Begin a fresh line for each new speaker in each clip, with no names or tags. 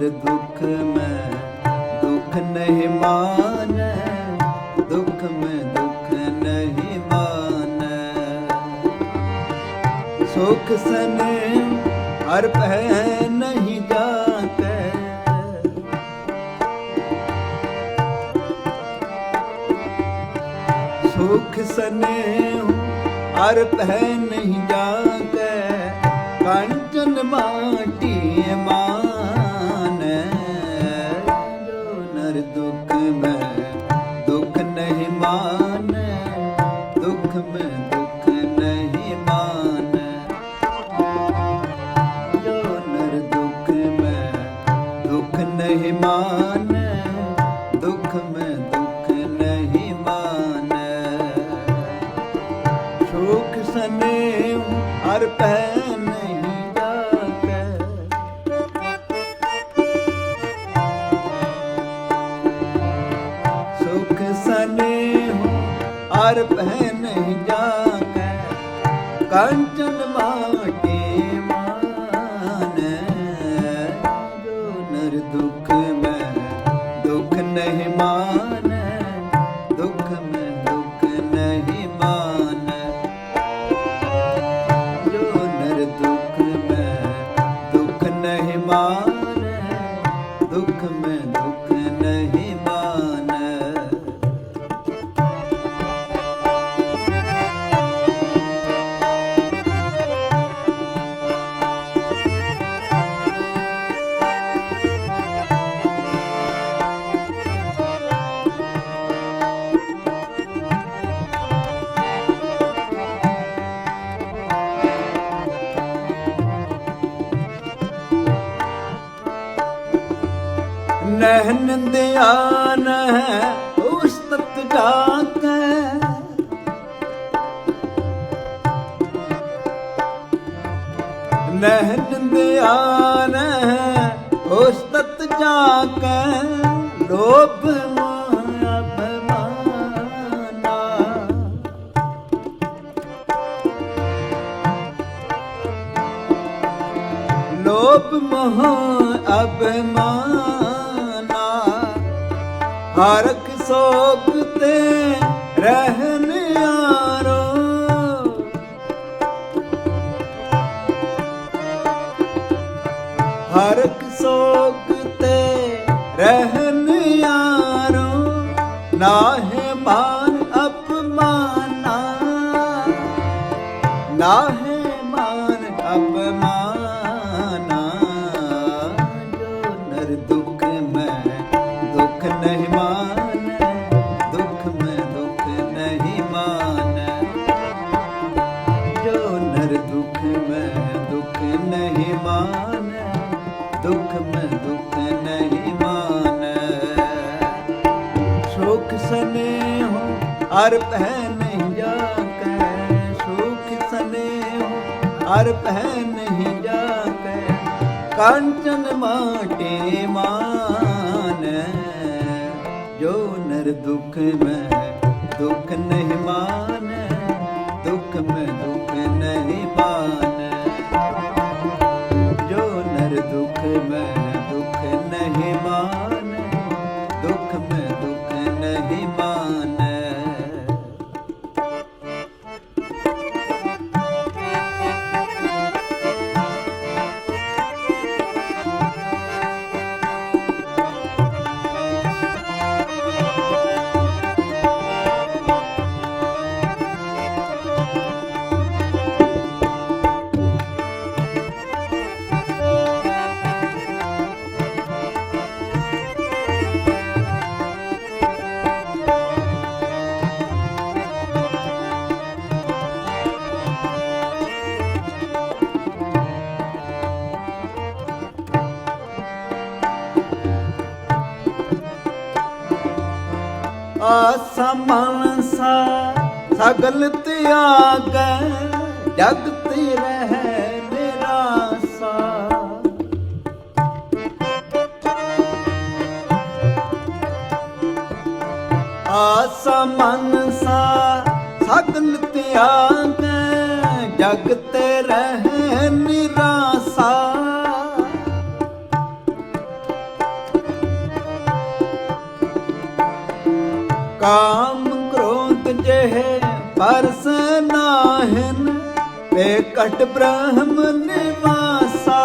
ਨਰ ਦੁਖ ਮੈਂ ਦੁਖ ਨਹੀਂ ਮਾਨੈ, ਦੁਖ ਮੈਂ ਦੁਖ ਨਹੀਂ ਮਾਨੈ। ਸੁਖ ਸਨੇ ਹਰ ਪਹਿ ਨਹੀਂ ਜਾਕੈ ਸੁਖ ਸਨੇ ਹਰ ਪਹਿ ਨਹੀਂ ਜਾਕੈ ਕੰਚਨ ਮਾਟੀ ਹਰ ਪੈ ਨਹੀਂ ਜਾਕੈ ਕੰਚਨ ਮਾਟੇ ਨਹਿਨ ਦਿਆਨ ਹੈ। ਉਸਤਤ ਜਾਕੈ ਨਹਿਨ ਦਿਆਨ ਹੈ ਉਸਤਤ ਜਾਕੈ ਲੋਭ ਮਾਇਆ ਭਮਾਨਾ ਲੋਭ ਮੋਹ ਅਭਮਾਨਾ ਹਰਖ ਸੋਖ ਤੇ ਰਹਿਨ ਯਾਰੋ ਹਰਖ ਸੋਖ ਤੇ ਰਹਿਨ ਯਾਰੋ ਨਾਹਿ ਮਾਨ ਅਪਮਾਨਾ ਨਾਹਿ ਜੋ ਨਰ ਦੁਖ ਮੈਂ ਦੁਖ ਨਹੀਂ ਮਾਨੈ ਦੁਖ ਮੈਂ ਦੁਖ ਨਹੀਂ ਮਾਨੈ ਸੁਖ ਸਨੇ ਹੋ ਅਰ ਪਹਿ ਨਹੀਂ ਜਾਕੈ ਸੁਖ ਸਨੇ ਹੋ ਅਰ ਪਹਿ ਨਹੀਂ ਜਾਕੈ ਕੰਚਨ ਮਾਟੇ ਮਾਨੈ ਜੋ ਨਰ ਦੁਖ ਮੈਂ ਦੁਖ ਨਹੀਂ ਆਸਾ ਮਨਸਾ ਸਗਲ ਤਿਆਗੈ ਜਗ ਤੇ ਰਹਿ ਨਿਰਾਸਾ। ਆਸਾ ਮਨਸਾ ਸਗਲ ਤਿਆਗੈ ਜਗ ਰਹਿ ਕਾਮ ਕ੍ਰੋਧ ਜਹ ਪਰਸ ਨਾਹਨ, ਤੇ ਕਟ ਬ੍ਰਹਮ ਨਿਵਾਸਾ।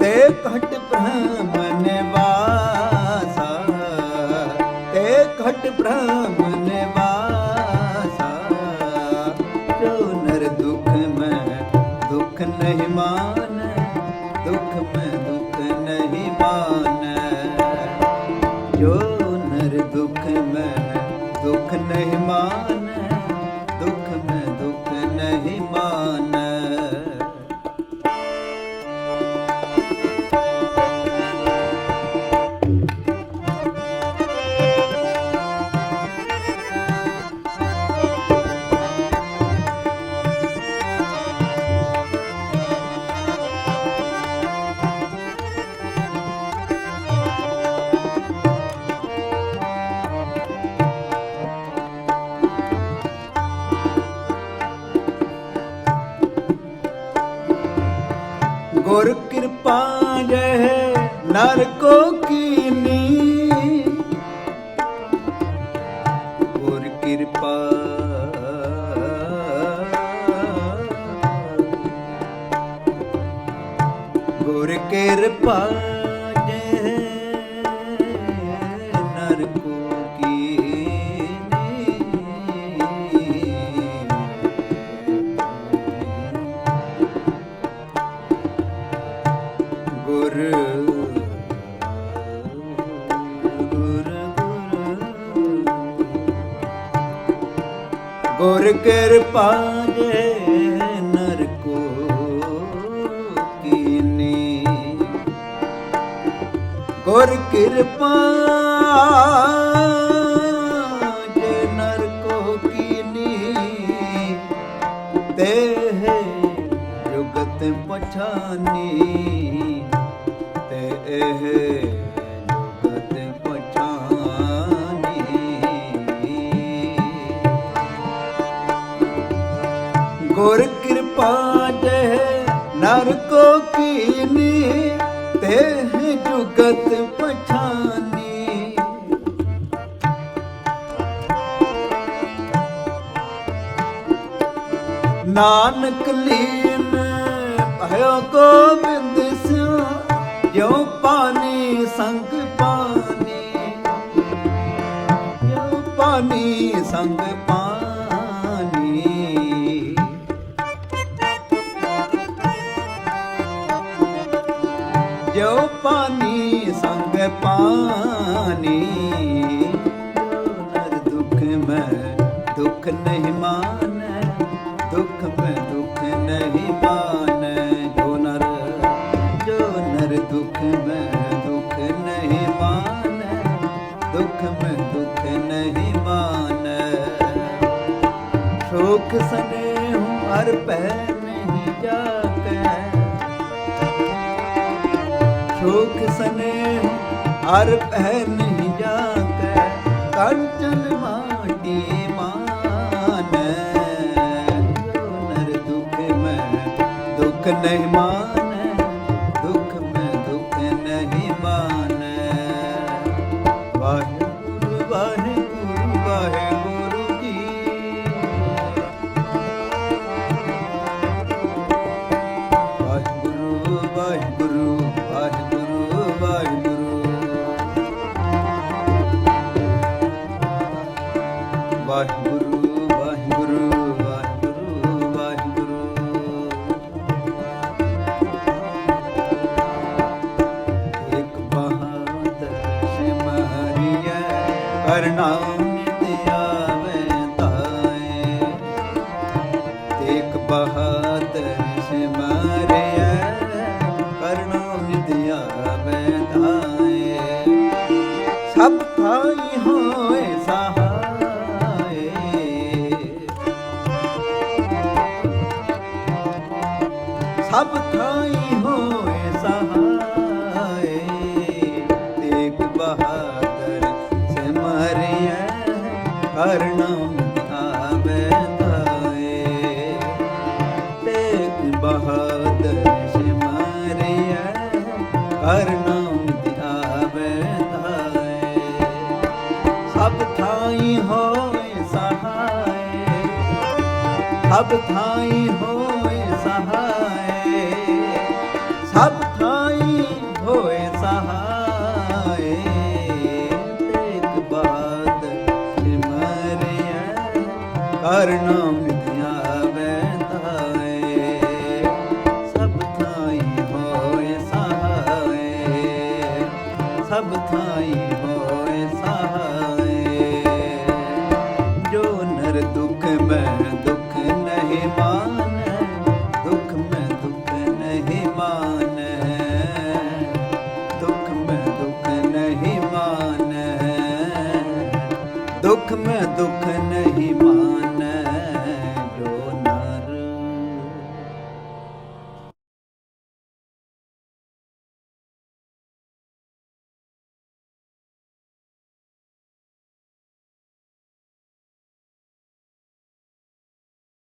ਤੇ ਘਟ ਬ੍ਰਹਮ ਨਿਵਾਸਾ, ਤੇ ਘਟ ਬ੍ਰਹਮ ਨਰ ਦੁਖ ਮੈਂ ਦੁਖ ਨਹੀਂ ਮਾਨ। ਨਰ ਕੋ ਕੀਨੀ ਗੁਰ ਕਿਰਪਾ। ਗੁਰ ਕਿਰਪਾ। ਗੁਰ ਕਿਰਪਾ ਜੇ ਨਰ ਕੋ ਕੀਨੀ। ਗੁਰ ਕਿਰਪਾ ਜੇ ਨਰ ਕੋ ਕੀਨੀ। ਤੇ ਜੁਗਤ ਪਛਾਨੀ। ਤੇ ਇਹ ਗੁਰ ਕਿਰਪਾ ਜਹ ਨਰ ਕੋ ਕੀਨੀ ਤੇ ਜੁਗਤ ਪਛਾਨੀ। ਨਾਨਕ ਲੀਨ ਭਇਓ ਗੋਬਿੰਦ ਸਿਉ, ਜਿਉ ਪਾਣੀ ਸੰਗ ਪਾਣੀ, ਜਿਉ ਪਾਣੀ ਸੰਗ ਪਾਣੀ ਪਾਨੀ ਪਾਣੀ, ਸੰਗ ਪਾਣੀ। ਜੋ ਨਰ ਦੁਖ ਮੈਂ ਦੁਖ ਨਹੀਂ ਮਾਨੈ, ਦੁਖ ਮੈਂ ਦੁਖ ਨਹੀਂ ਮਾਨੈ। ਜੋ ਨਰ ਜੋ ਨਰ ਦੁਖ ਮੈਂ ਦੁਖ ਨਹੀਂ ਮਾਨੈ, ਦੁਖ ਮੈਂ ਦੁਖ ਨਹੀਂ ਮਾਨੈ। ਸ਼ੋਕ ਸਨੇਹ ਹਰ ਪੈ ਨਹੀਂ ਜਾਕੈ ਸ਼ੋਕ ਸਨੇਹ ਹਰ ਪੈ ਨਹੀਂ ਜਾਕੈ ਕੰਚਨ ਮਾਟੀ ਮਾਨ। ਜੋ ਨਰ ਦੁਖ ਮੈਂ, ਦੁਖ ਨਹੀਂ ਮਾਨ। ਵਾਹਿਗੁਰੂ ਵਾਹਿਗੁਰੂ ਵਾਹਿਗੁਰੂ। ਵਾਹਿਗੁਰੂ ਇੱਕ ਬਹਾਦਰ ਸਿਮਰਿਐ ਕਰਨਾਮ ਨਿਤ ਆਵੇ ਤਾਏ। ਇੱਕ ਬਹਾਦਰ ਸਭ ਥਾਈ ਹੋਏ ਸਹਾਏ ਸਭ ਥਾਈ ਹੋਏ ਸਹਾਏ ਤੇਗ ਬਾਦ ਸਿਮਰਿਆ ਕਰ ਦੁੱਖ ਮੈਂ ਦੁੱਖ ਨਹੀਂ